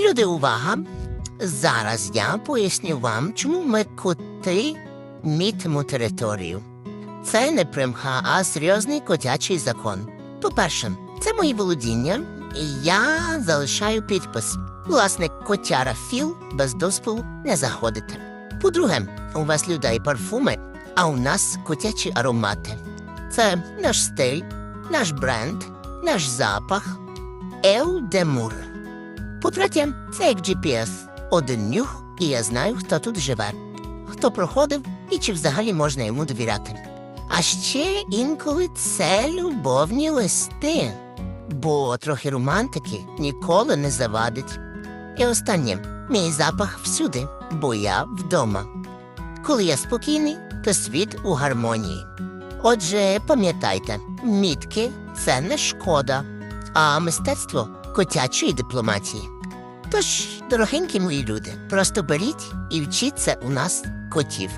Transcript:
Люди, увага! Зараз я поясню вам, чому ми коти мітимо територію. Це не примха, а серйозний котячий закон. По-перше, це мої володіння, і я залишаю підпис. Власник котяра Філ без дозволу не заходите. По-друге, у вас людей парфуми, а у нас котячі аромати. Це наш стиль, наш бренд, наш запах. Еу Демур. По-третє, це як GPS. Один нюх, і я знаю, хто тут живе, хто проходив і чи взагалі можна йому довіряти. А ще інколи це любовні листи, бо трохи романтики ніколи не завадить. І останнє, мій запах всюди, бо я вдома. Коли я спокійний, то світ у гармонії. Отже, пам'ятайте, мітки це не шкода, а мистецтво котячої дипломатії. Тож, дорогенькі мої люди, просто беріть і вчіться у нас котів.